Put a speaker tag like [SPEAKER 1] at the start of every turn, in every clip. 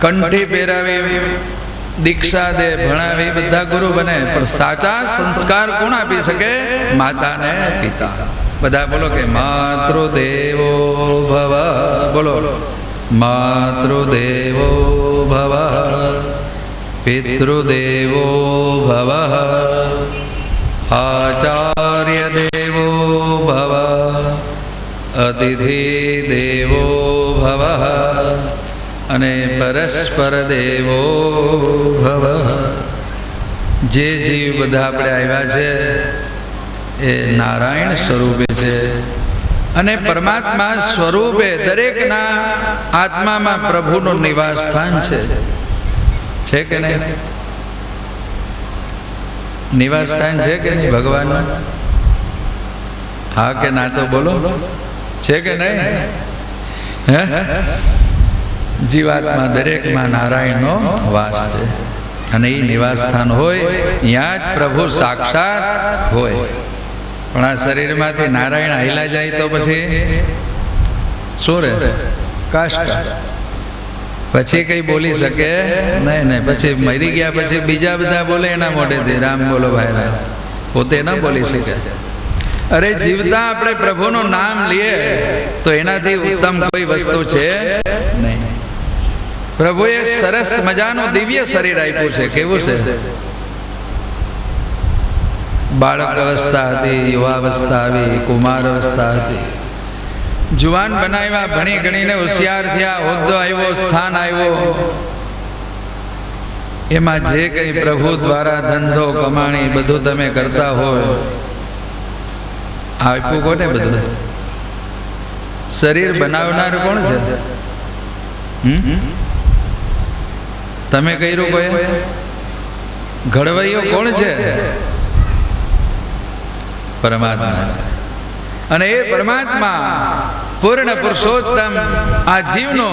[SPEAKER 1] કંઠી પહેરાવી, દીક્ષા દે, ભણાવે, બધા ગુરુ બને. પણ સાચા સંસ્કાર કોણ આપી શકે? માતા ને પિતા. બધા બોલો કે માતૃદેવો ભવ. બોલો. માતૃદેવો ભવ. પિતૃદેવો ભવ. આચાર્ય દેવો ભવ. અતિથિ દેવો ભવ. અને પરસ્પર દેવો ભવ. જે જીવ બધા આપણે આવ્યા છે, એ નારાયણ સ્વરૂપે છે. અને પરમાત્મા સ્વરૂપે દરેકના આત્મામાં પ્રભુનું નિવાસ સ્થાન છે. છે કે નહીં? નિવાસ સ્થાન છે કે નહીં ભગવાનનું? હા કે ના તો બોલો. છે કે નહીં? હે? જીવાત્મા દરેકમાં નારાયણનો વાસ છે. અને એ નિવાસ સ્થાન હોય ત્યાં જ પ્રભુ સાક્ષાત હોય. પણ આ શરીરમાંથી નારાયણ હાઈલા જાય તો પછી શું રહે? કાષ્ટ. પછી કઈ બોલી શકે? નહીં નહીં. પછી મરી ગયા પછી બીજા બધા બોલે એના મોઢેથી રામ બોલો ભાઈ, રામ. પોતે ના બોલી શકે. અરે જીવતા આપણે પ્રભુનું નામ લઈએ, તો એનાથી ઉત્તમ કોઈ વસ્તુ છે? નહીં. પ્રભુએ સરસ મજાનું દિવ્ય શરીર આપ્યું છે. કેવું છે? બાળક અવસ્થા હતી યુવાવસ્થા આવી કુમાર અવસ્થા હતી જુવાન બનાવ્યા ભણી ગણીને હોશિયાર થયા હોદ્દો આવ્યો સ્થાન આવ્યો. એમાં જે કંઈ પ્રભુ દ્વારા ધંધો કમાણી બધું તમે કરતા હોય આપ્યું કોને બધું? શરીર બનાવનાર કોણ છે? હમ? તમે કર્યું કોઈ? ઘડવૈયો કોણ છે? પરમાત્મા. અને એ પરમાત્મા પૂર્ણ પુરુષોત્તમ આ જીવનો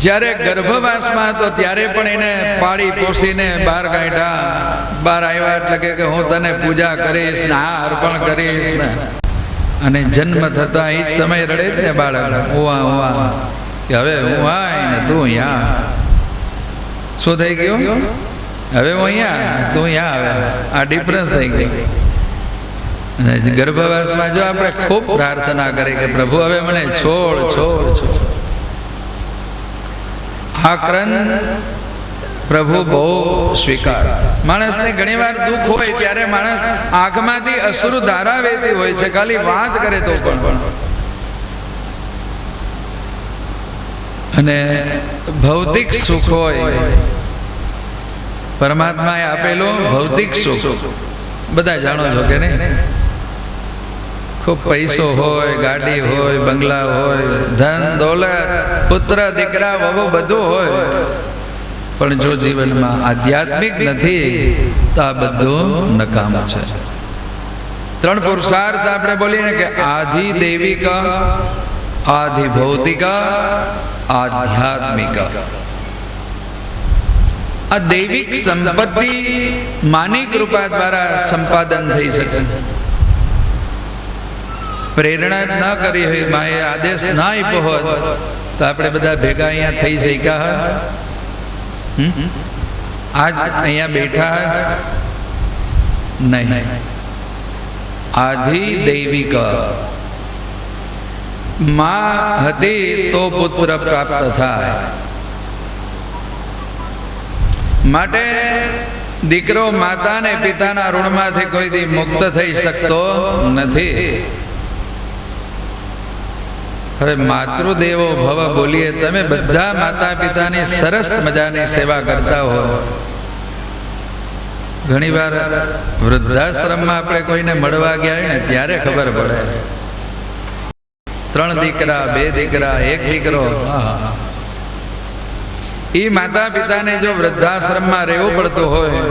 [SPEAKER 1] જ્યારે ગર્ભવાસમાં હતો ત્યારે પણ એને પાડી પોસીને બહાર કાઢ્યા. બહાર આવ્યા એટલે કે હું તને પૂજા કરીશ ને આ અર્પણ કરીશ ને. અને જન્મ થતા એ જ સમય રડે જ ને બાળક. ઓવા ઓવા કે હવે હું આય ને તું અહીંયા શું થઈ ગયું? હવે હું અહીંયા? તું અહીંયા આવે. આ ડિફરન્સ થઈ ગયો અને ગર્ભવાસમાં જો આપણે ખૂબ પ્રાર્થના કરી કે પ્રભુ હવે મને છોડ છોડ છોડ. આક્રંદ પ્રભુ બહુ સ્વીકાર. માણસને ઘણીવાર દુઃખ હોય ત્યારે માણસ આંખમાંથી અશ્રુ ધારા વેતી હોય છે. ખાલી વાત કરે તો પણ. અને ભૌતિક સુખ હોય. પરમાત્માએ આપેલું ભૌતિક સુખ. બધા જાણો છો કે નહીં? ખૂબ પૈસો હોય, ગાડી હોય, બંગલા હોય, ધન, દોલત, પુત્ર, દીકરા વગો બધું હોય. પણ જો જીવનમાં આધ્યાત્મિક નથી, તો આ બધું નકામું છે. ત્રણ પુરુષાર્થ આપણે બોલીએ ને કે આધિ દૈવિક આધિ ભૌતિક આધ્યાત્મિક આ દૈવિક સંપત્તિ માની કૃપા દ્વારા સંપાદન થઈ શકે પ્રેરણા જ ન કરી હોય માએ આદેશ ના આપ્યો હોત તો આપણે બધા ભેગા અહીંયા થઈ શક્યા હમ? આજ અહીંયા બેઠા નહીં આધિ દૈવિક માં હતી તો પુત્ર પ્રાપ્ત થાય. માટે દીકરો માતા ને પિતાના ઋણમાંથી કોઈથી મુક્ત થઈ શકતો નથી. હવે માતૃદેવો ભવ બોલીએ, તમે બધા માતા પિતાની સરસ મજાની સેવા કરતા હો. ઘણીવાર વૃદ્ધાશ્રમમાં આપણે કોઈને મળવા ગયા ને ત્યારે ખબર પડે. ત્રણ દીકરા બે દીકરા એક દીકરો. એ માતા પિતાને જો વૃદ્ધાશ્રમમાં રહેવું પડતું હોય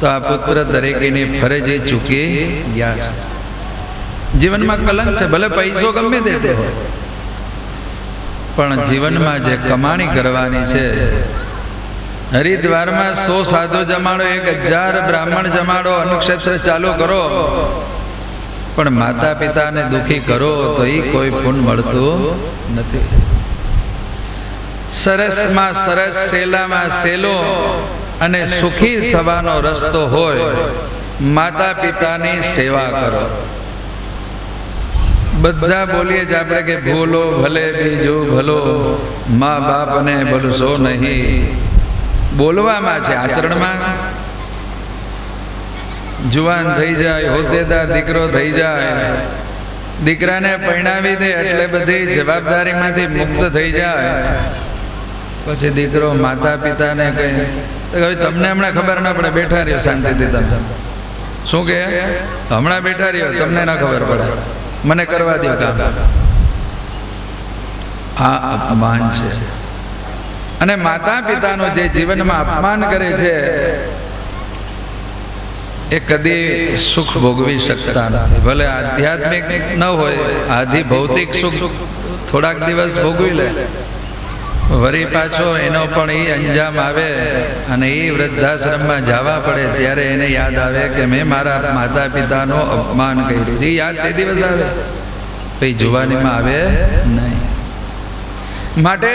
[SPEAKER 1] તો આ પુત્ર દરેકની ફરજ એ ચૂકી ગયા. જીવનમાં કલંક છે ભલે પૈસો ગમે તે હોય. પણ જીવનમાં જે કમાણી કરવાની છે હરિદ્વારમાં સો સાધુ જમાડો એક હજાર બ્રાહ્મણ જમાડો અનુક્ષેત્ર ચાલુ કરો. પણ માતા પિતાને દુખી કરો તો એ કોઈ પુણ્ય મળતું નથી. સરસમાં સરસ સેલામાં સેલો અને સુખી થવાનો રસ્તો હોય માતા પિતાની સેવા કરો. બધા બોલીએ જ આપણે કે ભૂલો ભલે બીજો ભલો, મા બાપને ભલશો નહીં. બોલવામાં છે આચરણમાં જુવાન થઈ જાય હોદ્દેદાર દીકરો થઈ જાય. દીકરાને પરણાવી દે એટલે બધી જવાબદારીમાંથી મુક્ત થઈ જાય. પછી દીકરો માતા પિતાને કહે હવે તમને હમણાં ખબર ના પડે બેઠા રહ્યો શાંતિથી તમે. શું કે હમણાં બેઠા રહ્યો તમને ના ખબર પડે. મને કરવા દો કામ. આ અપમાન છે. અને માતા પિતાનો જે જીવનમાં અપમાન કરે છે એ કદી સુખ ભોગવી શકતા નથી. ભલે આધ્યાત્મિક ન હોય, આધી ભૌતિક સુખ થોડાક દિવસ ભોગવી લે. વરી પાછો એનો પણ એ અંજામ આવે અને એ વૃદ્ધાશ્રમમાં જવા પડે ત્યારે એને યાદ આવે કે મેં મારા માતા પિતાનો અપમાન કર્યું. એ યાદ તે દિવસ આવે. પછી જુવાનીમાં આવે? નહીં. માટે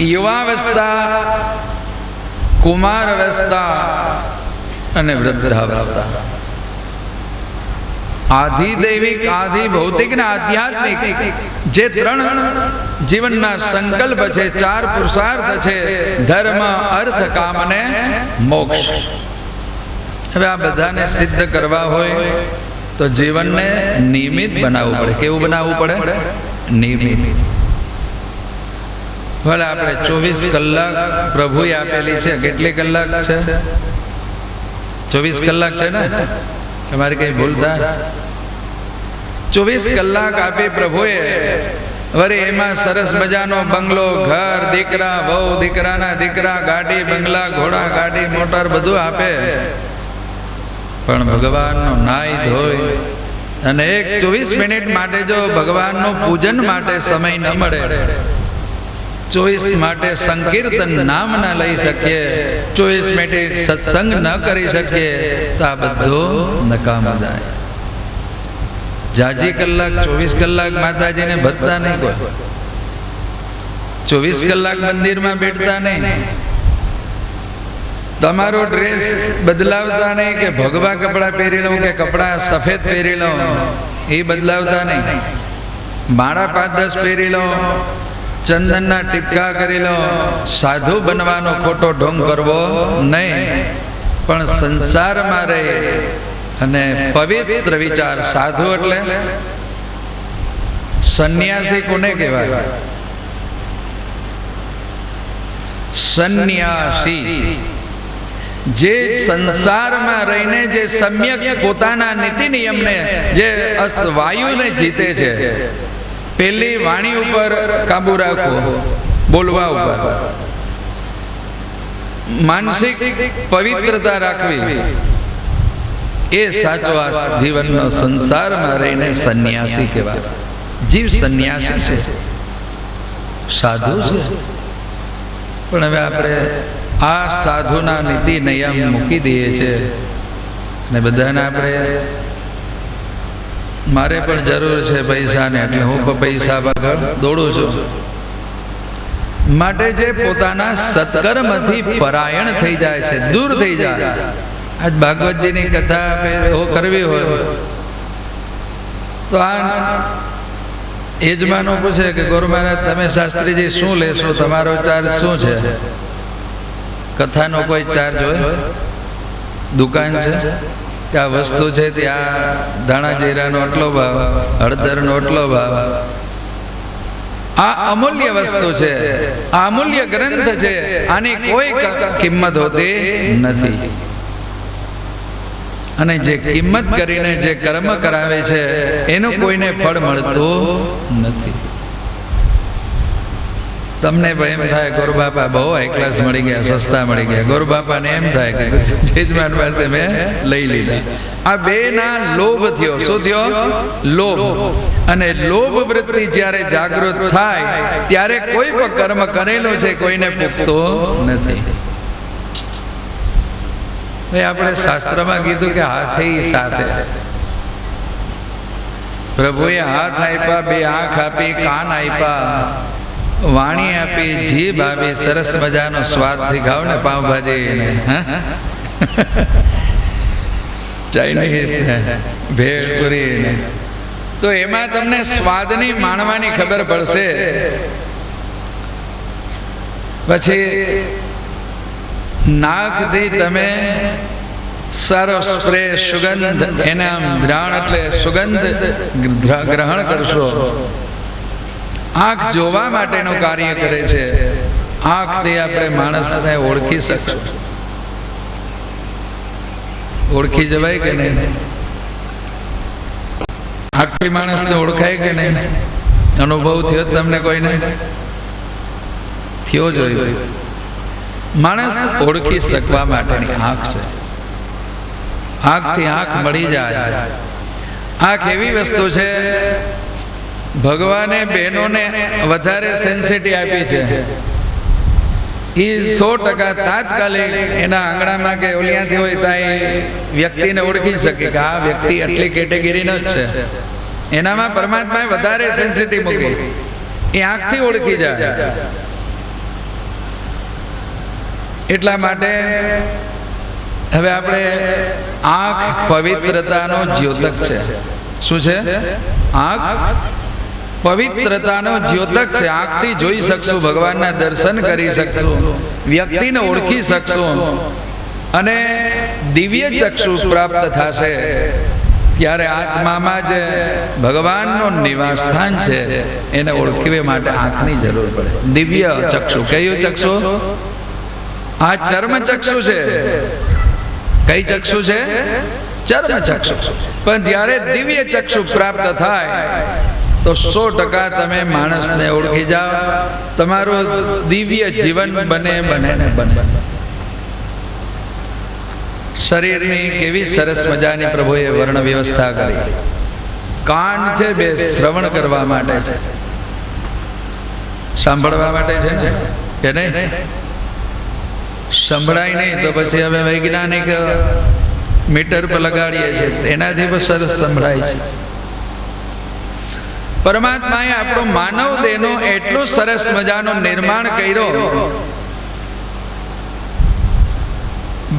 [SPEAKER 1] યુવાવસ્થા કુમાર અવસ્થા અને વૃદ્ધાવસ્થા. આધિ દૈવિક, આધિ ભૌતિક ને આધ્યાત્મિક, જે ત્રણ જીવનના સંકલ્પ છે, ચાર પુરુષાર્થ છે, ધર્મ, અર્થ, કામ અને મોક્ષ. હવે આ બધાને સિદ્ધ કરવા હોય તો જીવનને નિયમિત બનાવવું પડે. કેવું બનાવવું પડે? નિયમિત. ભલે આપણે ચોવીસ કલાક પ્રભુએ આપેલી છે, કેટલી કલાક છે? ચોવીસ કલાક છે ને? તમારે કઈ ભૂલ થાય? ચોવીસ કલાક આપી પ્રભુએ. વળી એમાં સરસ મજાનો બંગલો ઘર દીકરા બહુ દીકરાના દીકરા ગાડી બંગલા ઘોડા ગાડી મોટર બધું આપે. પણ ભગવાનનો નાય ધોય અને એક ચોવીસ મિનિટ માટે જો ભગવાનનું પૂજન માટે સમય ન મળે. ચોવીસ માટે સંકીર્તન નામ ન લઈ શકીએ. ચોવીસ મિનિટ સત્સંગ ન કરી શકીએ. તો આ બધું નકામ જાય. જાજી કલાક ચોવીસ કલાક માતાજીને ભજતા નહીં કોઈ. ચોવીસ કલાક મંદિરમાં બેઠતા નહીં. તમારો ડ્રેસ બદલાવતા નહીં કે ભગવા કપડાં પહેરી લઉં કે કપડાં સફેદ પહેરી લઉં? એ બદલાવતા નહીં. માળા પાંચ દસ પહેરી લઉં. ચંદનના ટીપકા કરી લો. સાધુ બનવાનો ખોટો ઢોંગ કરવો નહીં. પણ સંસારમાં રહે અને પવિત્ર વિચાર સાધુ એટલે? સંન્યાસી કોને કહેવાય? સંન્યાસી. જે સંસારમાં રહીને જે સમ્યક પોતાના નીતિ નિયમને જે વાયુને જીતે છે પેલી વાણી ઉપર કાબુ રાખો, બોલવા ઉપર. માનસિક પવિત્રતા રાખવી. એ સાચો આ જીવનનો સંસારમાં રહીને સંન્યાસી કહેવાય. જીવ સંન્યાસી છે. સાધુ છે. પણ હવે આપણે આ સાધુના નીતિ નિયમ મૂકી દઈએ છીએ. અને બધાને આપણે મારે પણ જરૂર છે પૈસાને, એટલે હું પૈસા પાછળ દોડું છું. માટે જે પોતાના સત્કર્મથી પરાયણ થઈ જાય છે, દૂર થઈ જાય. આજ ભાગવતજીની કથા કરવી હોય. તો આ યજમાનો પૂછે કે, ગુરુ મહારાજ, તમે શાસ્ત્રીજી શું લેશો? તમારો ચાર્જ શું છે? કથાનો કોઈ ચાર્જ હોય? દુકાન છે? આ વસ્તુ છે ત્યાં ધાણા જીરાનો આટલો ભાવ, હળદરનો આટલો ભાવ. આ અમૂલ્ય વસ્તુ છે. આ અમૂલ્ય ગ્રંથ છે. આની કોઈ કિંમત હોતી નથી. અને જે કિંમત કરીને જે કર્મ કરાવે છે, એનું કોઈને ફળ મળતું નથી. તમને એમ થાય ગુરુ બાપા બહુ હાઈ મળી ગયા, સસ્તા મળી ગયા. ગુરુ બાપાને એમ થાય કે જજમાન પાસે મેં લઈ લીધા. આ બે ના લોભ થયો. શું થયો? લોભ. અને લોભ વૃત્તિ જ્યારે જાગૃત થાય, ત્યારે કોઈ પણ કર્મ કરેલો છે, કોઈને પૂગતો નથી. આપણે શાસ્ત્રમાં કીધું કે હાથે સાથે. પ્રભુએ હાથ આપ્યા, બે આંખ આપી, કાન આપ્યા. વાણી આપી જીભ આપી સરસ મજાનો સ્વાદથી ખાવ ને પાવભાજી ને? ચાઇનીઝ ને. ભેળપુરી તો એમાં તમને સ્વાદની માણવાની ખબર પડશે. પછી, નાકથી તમે સારો સ્પ્રે સુગંધ, એના દ્રાણ એટલે સુગંધ ગ્રહણ કરશો. આંખ જોવા માટેનું કાર્ય કરે છે. આંખથી આપણે માણસને ઓળખી શકશું. ઓળખી જવાય કે નહીં? આખી માણસને ઓળખાય કે નહીં? અનુભવ થયો તમને કોઈને? થયો જોયો માણસ ઓળખી શકવા માટેની આંખ છે. આંખથી આંખ મળી જાય. આંખ એવી વસ્તુ છે ભગવાને બહેનોને વધારે સેન્સિટી આપી છે. એ સો ટકા તાત્કાલિક એના આંગણામાં કે ઓલિયાથી હોય ત્યાં વ્યક્તિને ઓળખી શકે કે આ વ્યક્તિ આટલી કેટેગરીનો જ છે. એનામાં પરમાત્માએ વધારે સેન્સિટી મૂકી. એ આંખથી ઓળખી જાય. એટલા માટે હવે આપણે આંખ પવિત્રતાનો જ્યોતક છે. શું છે? આંખ પવિત્રતાનો જ્યોતક છે. આંખથી જોઈ શકશું, ભગવાનના દર્શન કરી શકશું, વ્યક્તિને ઓળખી શકશું. અને દિવ્ય ચક્ષુ પ્રાપ્ત થશે. ત્યારે આત્મામાં જે ભગવાનનું નિવાસ સ્થાન છે. એને ઓળખવી માટે આંખની જરૂર પડે. દિવ્ય ચક્ષુ. કયું ચક્ષુ? આ ચર્મ ચક્ષુ છે. કઈ ચક્ષુ છે? ચર્મ ચક્ષુ. પણ જ્યારે દિવ્ય ચક્ષુ પ્રાપ્ત થાય તો સો ટકા તમે માણસને ઓળખી જાઓ. તમારું દિવ્ય જીવન બને બને ને બને. શરીરની કેવી સરસ મજાની પ્રભુએ વર્ણ વ્યવસ્થા કરી. કાન છે બે શ્રવણ કરવા માટે છે. સાંભળવા માટે છે ને? કે નહીં? સંભળાય નહીં તો પછી હવે વૈજ્ઞાનિક મીટર પર લગાડીએ છીએ. એનાથી પણ સરસ સંભળાય છે. પરમાત્માએ આપણો માનવ દેહનો એટલું સરસ મજાનું નિર્માણ કર્યો.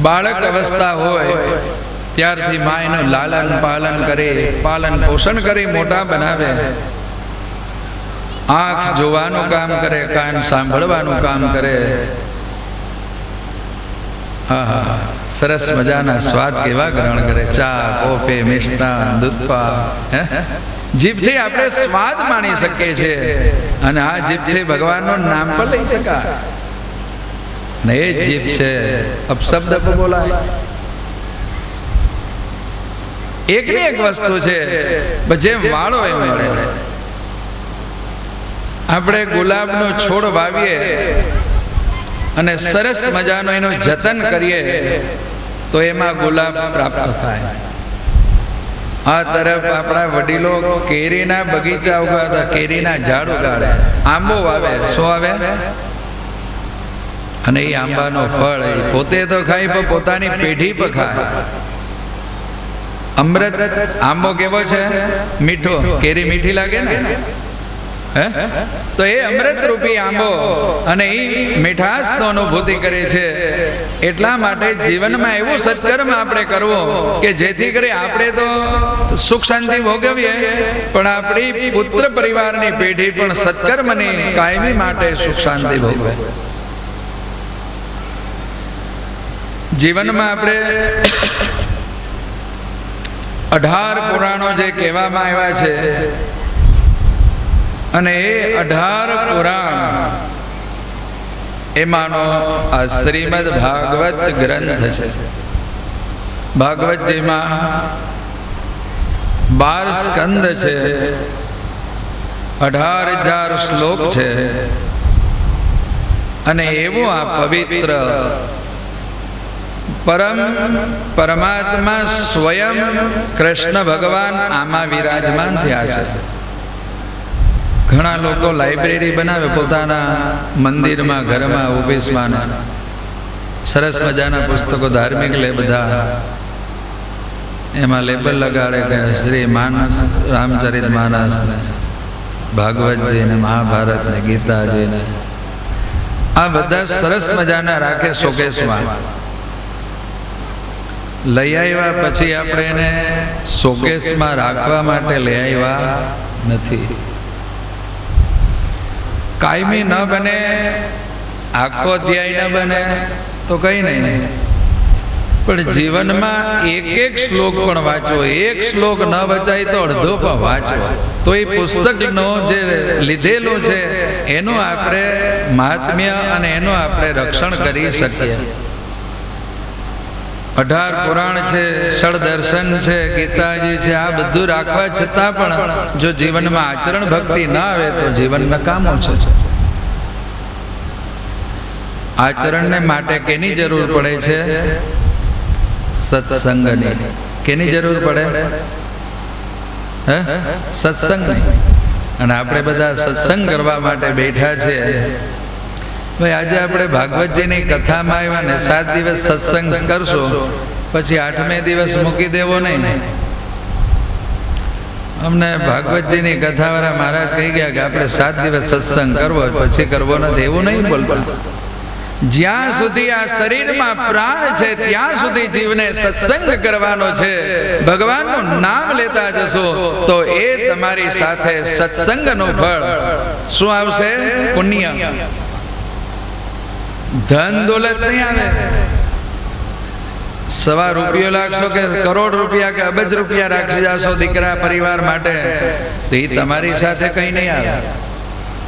[SPEAKER 1] બાળક અવસ્થા હોય, ત્યારથી મા એનું લાલન પાલન કરી, પાલન પોષણ કરી મોટા બનાવે. આંખ જોવાનું કામ કરે, કાન સાંભળવાનું કામ કરે. હા હા સરસ મજાના સ્વાદ કેવા ગ્રહણ કરે? ચા, કોફી, મિષ્ટાન દૂધપા હે? જીભથી આપણે સ્વાદ માણી શકીએ છીએ. અને આ જીભથી ભગવાનનું નામ પણ લઈ શકાય. ને એ જીભ છે. અપશબ્દ બોલાય. ને એક વસ્તુ છે જેમ વાળો એમ મળે. આપણે ગુલાબનો છોડ વાવીએ અને સરસ મજાનો એનું જતન કરીએ, તો એમાં ગુલાબ પ્રાપ્ત થાય. આ તરફ આપણા વડીલો કેરીના બગીચા ઉગાડતા કેરીના ઝાડ ઉગાડે. આંબો વાવે, શું આવે અને એ આંબાનો ફળ એ પોતે તો ખાય, પણ પોતાની પેઢી પર ખાય. અમૃત, આંબો કેવો છે? મીઠો. કેરી મીઠી લાગે ને? તો એ અમૃત રૂપી આંબો અને એ મીઠાશનો અનુભૂતિ કરે છે. એટલા માટે જીવનમાં એવું સત્કર્મ આપણે કરવો કે જેથી કરી આપણે તો સુખ શાંતિ ભોગવીએ, પણ આપણી પુત્ર પરિવારની પેઢી પણ સત્કર્મની કાયમી માટે સુખ શાંતિ ભોગવે. જીવનમાં આપણે અઢાર પુરાણો જે કહેવામાં આવ્યા છે અને એ અઢાર પુરાણ. એમાંનો આ શ્રીમદ ભાગવત ગ્રંથ છે. ભાગવતજીમાં બાર સ્કંદ છે. અઢાર હજાર શ્લોક છે. અને એવું આ પવિત્ર પરમ પરમાત્મા સ્વયં કૃષ્ણ ભગવાન આમાં વિરાજમાન થયા છે. ઘણા લોકો લાઇબ્રેરી બનાવે પોતાના મંદિરમાં, ઘરમાં, ઓફિસમાં. સરસ મજાના પુસ્તકો ધાર્મિક લે બધા. એમાં લેબલ લગાડે કે શ્રી માનસ, રામચરિત માનસ ને ભાગવતજી ને મહાભારત ને ગીતાજી આ બધા સરસ મજાના રાખે શોકેશમાં લઈ આવ્યા પછી આપણે એને શોકેશમાં રાખવા માટે લઈ આવ્યા નથી. કાયમી ન બને આખો અધ્યાય ન બને તો કઈ નહીં. પણ જીવનમાં એક એક શ્લોક પણ વાંચવો એક શ્લોક ન વચાય તો અડધો પણ વાંચવો તો એ પુસ્તકનો જે લીધેલું છે એનું આપણે મહાત્મ્ય અને એનું આપણે રક્ષણ કરી શકીએ. અઢાર પુરાણ છે સળ દર્શન છે, ગીતાજી છે, આ બધું રાખવા છતાં પણ જો જીવનમાં આચરણ ભક્તિ ના આવે તો જીવનમાં કામ ઓછું છે. આચરણને માટે કેની જરૂર પડે છે? સત્સંગની. કેની જરૂર પડે? હે? સત્સંગની. અને આપણે બધા સત્સંગ કરવા માટે બેઠા છે ભાઈ, આજે આપણે ભાગવતજીની કથામાં આવ્યા ને, સાત દિવસ સત્સંગ કરશો, પછી આઠમે દિવસ મૂકી દેવો નહીં. અમને ભાગવતજીની કથાવાળા મહારાજ કહી ગયા કે આપણે સાત દિવસ સત્સંગ કરવો પછી કરવો નથી, એવું નહીં બોલતા. જ્યાં સુધી આ શરીરમાં પ્રાણ છે, ત્યાં સુધી જીવને સત્સંગ કરવાનો છે. ભગવાનનું નામ લેતા જશો, તો એ તમારી સાથે સત્સંગનું ફળ. શું આવશે? પુણ્ય. ધન દોલત નહીં આવે. સવા રૂપિયો લાગશો કે કરોડ રૂપિયા કે અબજ રૂપિયા રાખી જશો દીકરા પરિવાર માટે, તો એ તમારી સાથે કંઈ નહીં આવે.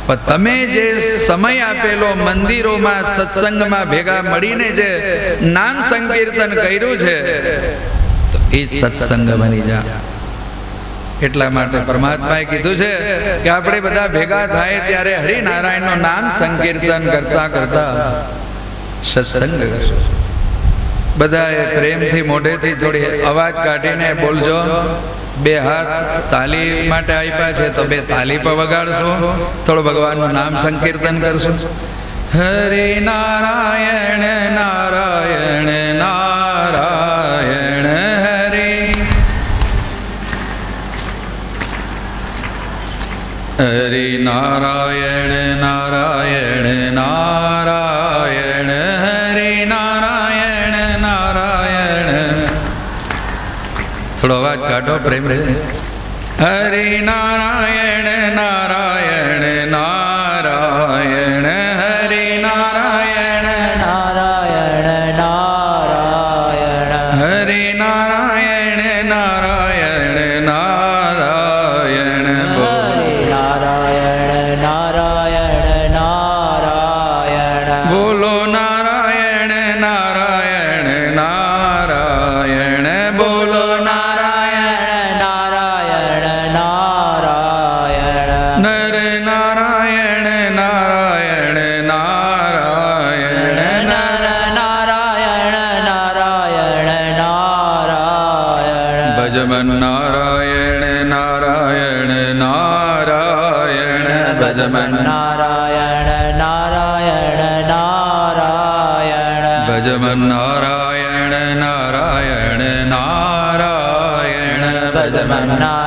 [SPEAKER 1] પણ તમે જે સમય આપેલો મંદિરોમાં, સત્સંગમાં ભેગા મળીને જે નામ સંકીર્તન કર્યું છે, તો એ સત્સંગ બની જા. એટલા માટે પરમાત્માએ કીધું છે કે આપણે બધા ભેગા થાય ત્યારે હરિનારાયણનું નામ સંકીર્તન કરતા કરતા સત્સંગ કરશું. બધાએ પ્રેમથી, મોઢેથી થોડી અવાજ કાઢીને બોલજો. બે હાથ તાલી માટે આપ્યા છે તો બે તાલી પર વગાડશો. થોડું ભગવાનનું નામ સંકીર્તન કરશું. હરે નારાયણ નારાયણ નારાયણ હરે નારાયણ નારાયણ નારાયણ, હરે નારાયણ નારાયણ. થોડો અવાજ કાઢો, પ્રેમ રે. હરે નારાયણ નારાયણ નારાયણ નારાયણ
[SPEAKER 2] નારાયણ નારાયણ
[SPEAKER 1] ભજમન નારાયણ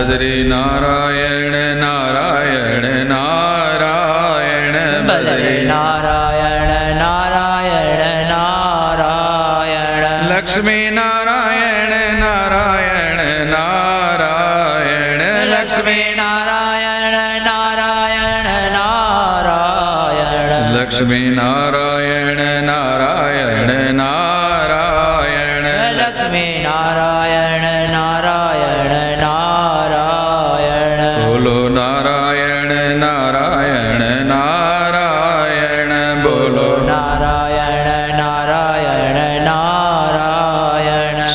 [SPEAKER 1] બદ્રી નારાયણ
[SPEAKER 2] નારાયણ નારાયણ.
[SPEAKER 1] બદ્રી નારાયણ નારાયણ નારાયણ. લક્ષ્મી નારાયણ નારાયણ નારાયણ.
[SPEAKER 2] લક્ષ્મી નારાયણ નારાયણ નારાયણ.
[SPEAKER 1] લક્ષ્મી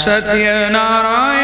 [SPEAKER 2] सत्यनारायण